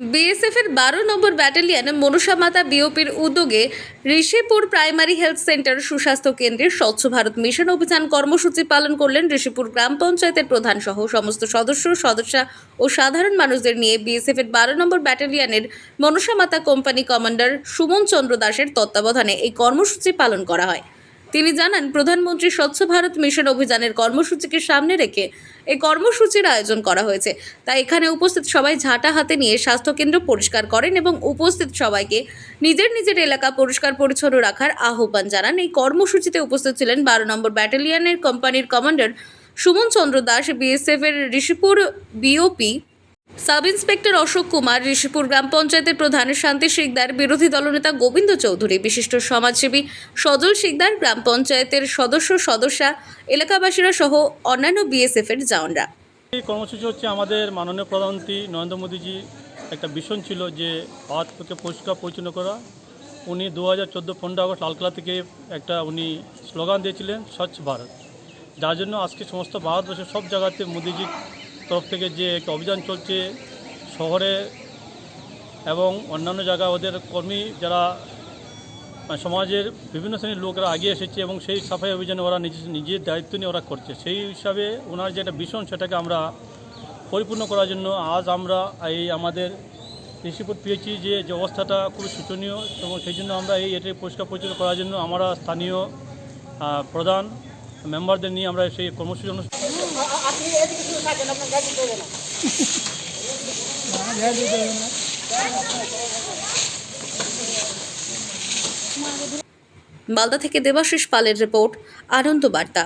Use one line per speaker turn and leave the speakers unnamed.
BSF এর বারো নম্বর battalion Manasa মাতা বিওপির উদ্যোগে ঋষিপুর প্রাইমারি হেলথ সেন্টার সুস্বাস্থ্য কেন্দ্রের স্বচ্ছ ভারত মিশন অভিযান কর্মসূচি পালন করলেন ঋষিপুর গ্রাম পঞ্চায়েতের প্রধান সহ সমস্ত সদস্য, সদস্যা ও সাধারণ মানুষদের নিয়ে বিএসএফ এর বারো নম্বর ব্যাটালিয়নের মনসা মাতা কোম্পানি কমান্ডার সুমন চন্দ্র দাসের তত্ত্বাবধানে এই কর্মসূচি পালন করা হয়। তিনি জানান, প্রধানমন্ত্রী স্বচ্ছ ভারত মিশন অভিযানের কর্মসূচিকে সামনে রেখে এই কর্মসূচির আয়োজন করা হয়েছে। তাই এখানে উপস্থিত সবাই ঝাঁটা হাতে নিয়ে স্বাস্থ্যকেন্দ্র পরিষ্কার করেন এবং উপস্থিত সবাইকে নিজের নিজের এলাকা পরিষ্কার পরিচ্ছন্ন রাখার আহ্বান জানান। এই কর্মসূচিতে উপস্থিত ছিলেন বারো নম্বর ব্যাটালিয়নের কোম্পানির কমান্ডার সুমন চন্দ্র দাস বিএসএফ এর Rishipur BOP sub inspector Ashok Kumar, Rishipur গ্রাম পঞ্চায়েতের প্রধান শান্তি শিকদার, বিরোধী দলনেতা গোবিন্দ চৌধুরী, বিশিষ্ট সমাজসেবী সজল শিকদার, গ্রাম পঞ্চায়েতের সদস্য, সদস্যা, এলাকাবাসীরা সহ অন্যান্য বিএসএফ এর জওয়ানরা।
এই কর্মসূচি হচ্ছে আমাদের মাননীয় প্রধানমন্ত্রী নরেন্দ্র মোদীজি একটা ভীষণ ছিল যে ভারতকে পরিষ্কার পরিচ্ছন্ন করা। উনি দু হাজার চোদ্দ পনেরো আগস্ট লালকেলা থেকে একটা উনি স্লোগান দিয়েছিলেন, স্বচ্ছ ভারত। যার জন্য আজকে সমস্ত ভারতবর্ষের সব জায়গাতে মোদীজির তরফ থেকে যে একটা অভিযান চলছে শহরে এবং অন্যান্য জায়গায় ওদের কর্মী যারা মানে সমাজের বিভিন্ন শ্রেণির লোকরা এগিয়ে এসেছে এবং সেই সাফাই অভিযানে ওরা নিজের নিজের দায়িত্ব নিয়ে ওরা করছে। সেই হিসাবে ওনার যেটা ভীষণ সেটাকে আমরা পরিপূর্ণ করার জন্য আজ আমরা এই আমাদের ঋষিপুর পেয়েছি যে যে অবস্থাটা খুবই শোচনীয় এবং সেই জন্য আমরা এই এটি পরিষ্কার পরিচ্ছন্ন করার জন্য আমরা স্থানীয় প্রধান, মেম্বারদের নিয়ে আমরা সেই কর্মসূচি
মালদা থেকে দেবাশিস পালের রিপোর্ট আনন্দ বার্তা।